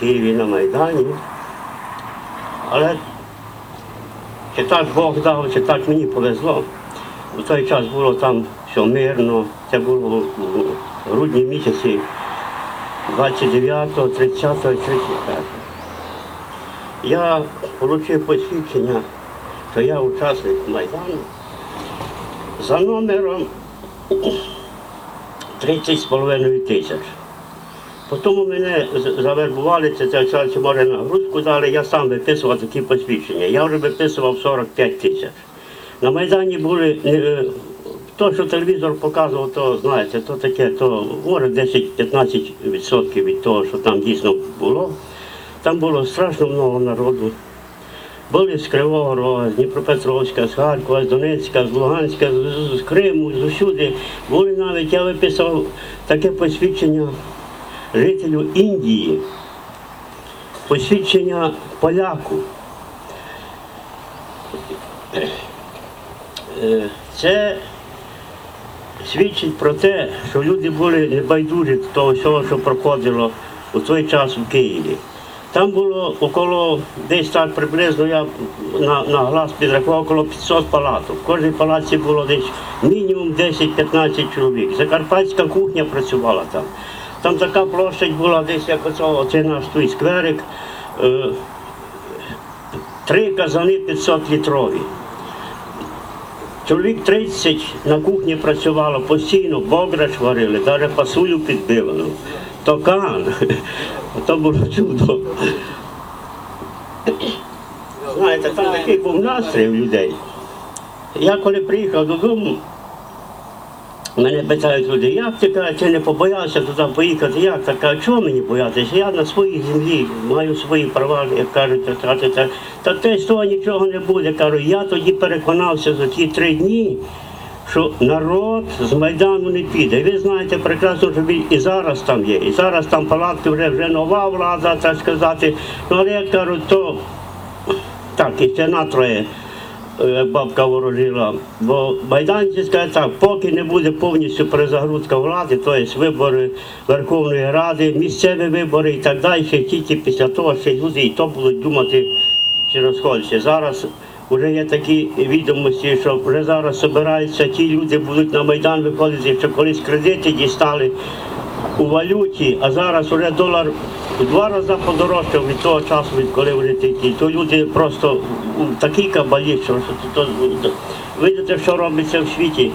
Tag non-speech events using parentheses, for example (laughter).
Києві на Майдані. Але чи так Бог дав, чи так мені повезло. У той час було там все мирно, це було в грудні місяці 29, 30, 35. Я отримав посвідчення, що я учасник Майдану за номером 30 з половиною тисяч. Потім мене завербували, це, це може нагрузку дали, я сам виписував такі посвідчення. Я вже виписував 45 тисяч. На Майдані були, е, то, що телевізор показував, то знаєте, то таке, то може 10-15% від того, що там дійсно було. Там було страшно много народу. Були з Кривого Рога, з Дніпропетровська, з Харкова, з Донецька, з Луганська, з- з Криму, з усюди. Були навіть, я виписав таке посвідчення жителю Індії, посвідчення поляку. Е, Це свідчить про те, що люди були небайдужі до того всього, що проходило у той час в Києві. Там було около, десь так приблизно я на, на глаз підрахував около 500 палаток. В кожній палаці було десь мінімум 10-15 чоловік. Закарпатська кухня працювала там. Там така площадь була десь як оце, оце наш той скверик. Е, три казани 500 літрові. Чоловік 30 на кухні працювало постійно, бограч варили, навіть пасулю підбивано. Токан. (laughs) То було чудо. Знаєте, там такий був настрій у людей. Я коли приїхав додому, мене питають люди, як ти кажуть, ти не побоявся туди поїхати, як так? А чого мені боятися? Я на своїй землі маю свої права, як кажуть, та, та, те з того нічого не буде. Кажу, я тоді переконався за ті три дні, що народ з Майдану не піде. Ви знаєте прекрасно, що він і зараз там є. І зараз там палатки вже, вже нова влада, так сказати. Ну, але я кажу, то так, і ще натроє е, бабка ворожила. Бо майданці скажуть так, поки не буде повністю перезагрузка влади, тобто вибори Верховної Ради, місцеві вибори і так далі, тільки після того ще люди і то будуть думати, чи розходяться. Зараз вже є такі відомості, що вже зараз збираються, ті люди будуть на Майдан виходити, що колись кредити дістали у валюті, а зараз вже долар в два рази подорожчав від того часу, від коли вони тільки. То люди просто такі кабалі, що то, то, видите, що робиться в світі.